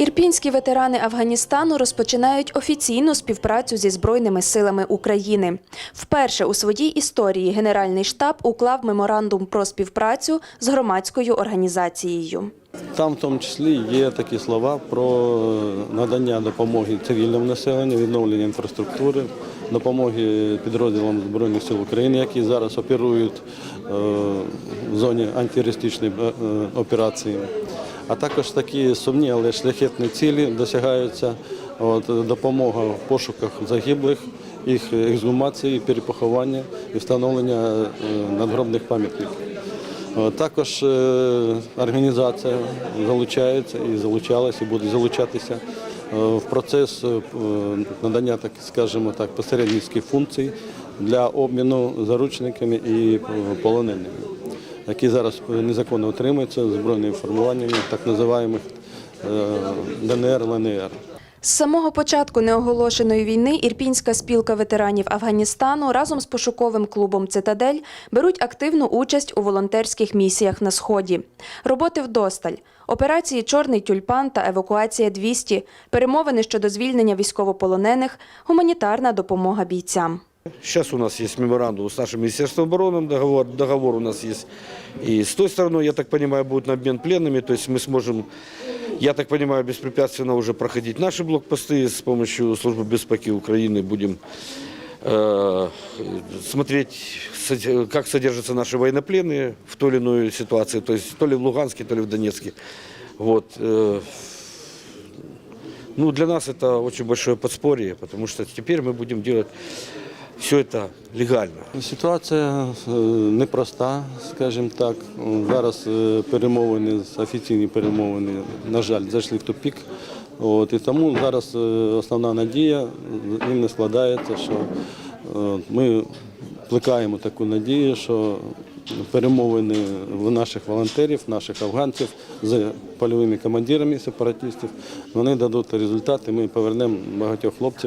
Ірпінські ветерани Афганістану розпочинають офіційну співпрацю зі Збройними силами України. Вперше у своїй історії Генеральний штаб уклав меморандум про співпрацю з громадською організацією. Там в тому числі є такі слова про надання допомоги цивільному населенню, відновлення інфраструктури, допомоги підрозділам Збройних сил України, які зараз оперують е, в зоні антитерористичної е, е, операції. А також такі сумні, але шляхетні цілі досягаються. От, допомога в пошуках загиблих, їх ексгумації, перепоховання і встановлення е, надгробних пам'ятників. Також е, організація залучається і залучалася, і буде залучатися е, в процес надання, так скажімо так, посередницьких функцій для обміну заручниками і полоненими, які зараз незаконно отримуються збройними формуваннями так називаємих е, ДНР, ЛНР. З самого початку неоголошеної війни Ірпінська спілка ветеранів Афганістану разом з пошуковим клубом Цитадель беруть активну участь у волонтерських місіях на сході. Роботи вдосталь, операції Чорний тюльпан та евакуація 200, перемовини щодо звільнення військовополонених, гуманітарна допомога бійцям. Сейчас у нас есть меморандум с нашим Министерством обороны, договор, договор у нас есть. И с той стороны, я так понимаю, будет на обмен пленными, то есть мы сможем, я так понимаю, беспрепятственно уже проходить наши блокпосты с помощью службы безопасности Украины. Будем э, смотреть, сод- как содержатся наши военнопленные в той или иной ситуации, то есть то ли в Луганске, то ли в Донецке. Вот. э, ну, для нас это очень большое подспорье, потому что теперь мы будем делать все это легально. Ситуація е, непроста, скажімо так. Зараз е, перемовини, офіційні перемовини, на жаль, зайшли в тупік. От, і тому зараз е, основна надія їм не складається, що ми плекаємо таку надію, що перемовини наших волонтерів, наших афганців з польовими командирами сепаратистів, вони дадуть результати, ми повернемо багатьох хлопців.